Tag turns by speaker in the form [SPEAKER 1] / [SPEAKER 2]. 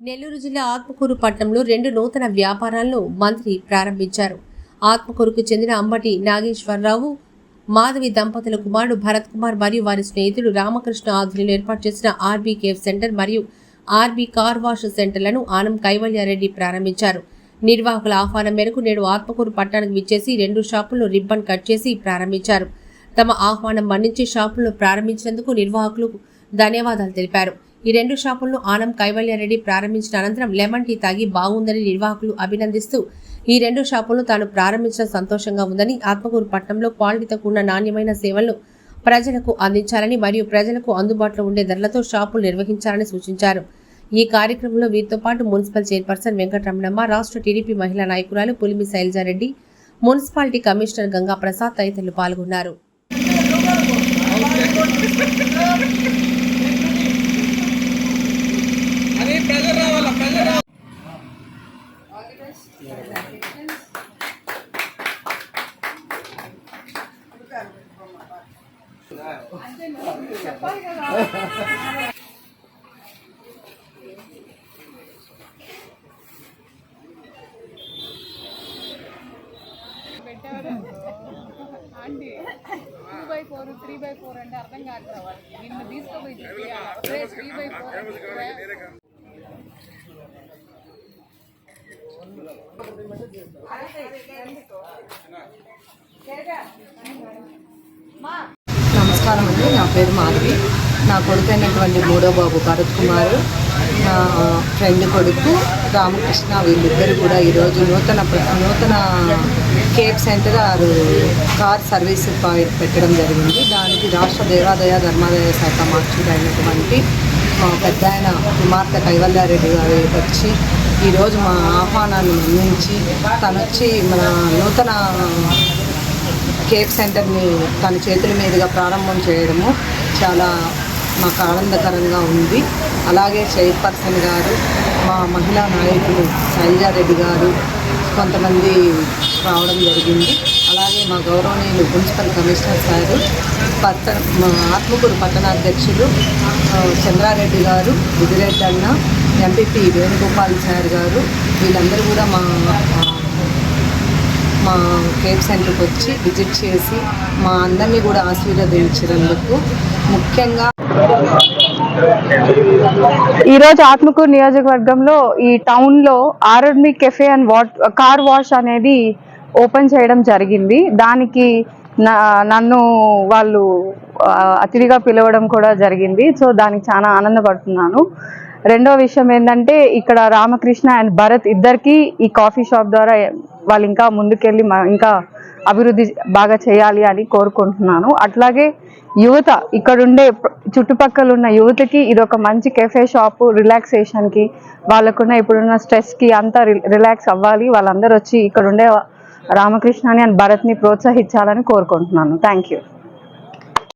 [SPEAKER 1] నెల్లూరు జిల్లా ఆత్మకూరు పట్టణంలో రెండు నూతన వ్యాపారాలను మంత్రి ప్రారంభించారు. ఆత్మకూరుకు చెందిన అంబటి నాగేశ్వరరావు మాధవి దంపతుల కుమారుడు భరత్ కుమార్ మరియు వారి స్నేహితులు రామకృష్ణ ఆధ్వర్యంలో ఏర్పాటు చేసిన ఆర్బీ కేఫ్ సెంటర్ మరియు ఆర్బీ కార్ వాష్ సెంటర్లను ఆనం కైవల్యారెడ్డి ప్రారంభించారు. నిర్వాహకుల ఆహ్వానం మేరకు నేడు ఆత్మకూరు పట్టణానికి విచ్చేసి రెండు షాపులను రిబ్బన్ కట్ చేసి ప్రారంభించారు. తమ ఆహ్వానం మన్నించి షాపులను ప్రారంభించినందుకు నిర్వాహకులకు ధన్యవాదాలు తెలిపారు. ఈ రెండు షాపులను ఆనం కైవల్యారెడ్డి ప్రారంభించిన అనంతరం లెమన్ టీ తాగి బాగుందని నిర్వాహకులు అభినందిస్తూ ఈ రెండు షాపులను తాను ప్రారంభించడం సంతోషంగా ఉందని ఆత్మకూరు పట్టణంలో క్వాలిటీతో కూడిన నాణ్యమైన సేవలను ప్రజలకు అందించాలని మరియు ప్రజలకు అందుబాటులో ఉండే ధరలతో షాపులు నిర్వహించాలని సూచించారు. ఈ కార్యక్రమంలో వీరితో పాటు మున్సిపల్ చైర్పర్సన్ వెంకటరమణమ్మ రాష్ట్ర టీడీపీ మహిళా నాయకురాలు పులిమి శైలజారెడ్డి మున్సిపాలిటీ కమిషనర్ గంగా ప్రసాద్ తదితరులు పాల్గొన్నారు.
[SPEAKER 2] Aunty two by four three by four అంటే అర్థం కాదు వాళ్ళకి నిన్ను తీసుకోపోయి త్రీ బై ఫోర్
[SPEAKER 3] నమస్కారం అండి. నా పేరు మాధవి. నా కొడుకు అయినటువంటి మూడో బాబు భరత్ కుమార్. నా ఫ్రెండ్ కొడుకు రామకృష్ణ. వీళ్ళిద్దరు కూడా ఈరోజు నూతన నూతన కేక్ సెంటర్ ఆరు కార్ సర్వీస్ పాయింట్ పెట్టడం జరిగింది. దానికి రాష్ట్ర దేవాదాయ ధర్మాదాయ శాఖ మార్చుడైనటువంటి మా పెద్ద ఆయన కుమార్తె కైవల్యారెడ్డి గారు వచ్చి ఈరోజు మా ఆహ్వానాన్ని మన్నించి తను వచ్చి మన నూతన కేఫ్ సెంటర్ని తన చేతుల మీదుగా ప్రారంభం చేయడము చాలా మాకు ఆనందకరంగా ఉంది. అలాగే చైర్పర్సన్ గారు మా మహిళా నాయకులు శైలజారెడ్డి గారు కొంతమంది రావడం జరిగింది. అలాగే మా గౌరవనీయులు మున్సిపల్ కమిషనర్ సారు పట్ట మా ఆత్మకూరు పట్టణాధ్యక్షులు చంద్రారెడ్డి గారు విధిరెడ్డి అన్న ఎంపీపీ వేణుగోపాల్ సార్ గారు వీళ్ళందరూ కూడా మా మా కేఫ్ సెంటర్కి వచ్చి విజిట్ చేసి మా అందరినీ కూడా ఆశీర్వదించినందుకు ముఖ్యంగా
[SPEAKER 4] ఈరోజు ఆత్మకూరు నియోజకవర్గంలో ఈ టౌన్లో ఆర్ఆర్మీ కెఫే అండ్ వాట్ కార్ వాష్ అనేది ఓపెన్ చేయడం జరిగింది. దానికి నన్ను వాళ్ళు అతిథిగా పిలవడం కూడా జరిగింది. సో దానికి చాలా ఆనందపడుతున్నాను. రెండో విషయం ఏంటంటే ఇక్కడ రామకృష్ణ అండ్ భరత్ ఇద్దరికి ఈ కాఫీ షాప్ ద్వారా వాళ్ళు ఇంకా ముందుకెళ్ళి ఇంకా అభివృద్ధి బాగా చేయాలి అని కోరుకుంటున్నాను. అట్లాగే యువత ఇక్కడుండే చుట్టుపక్కల ఉన్న యువతకి ఇది ఒక మంచి కెఫే షాపు రిలాక్సేషన్కి వాళ్ళకున్న ఇప్పుడున్న స్ట్రెస్కి అంతా రి- రిలాక్స్ అవ్వాలి. వాళ్ళందరూ వచ్చి ఇక్కడ ఉండే రామకృష్ణని అండ్ భరత్ని ప్రోత్సహించాలని కోరుకుంటున్నాను. Thank you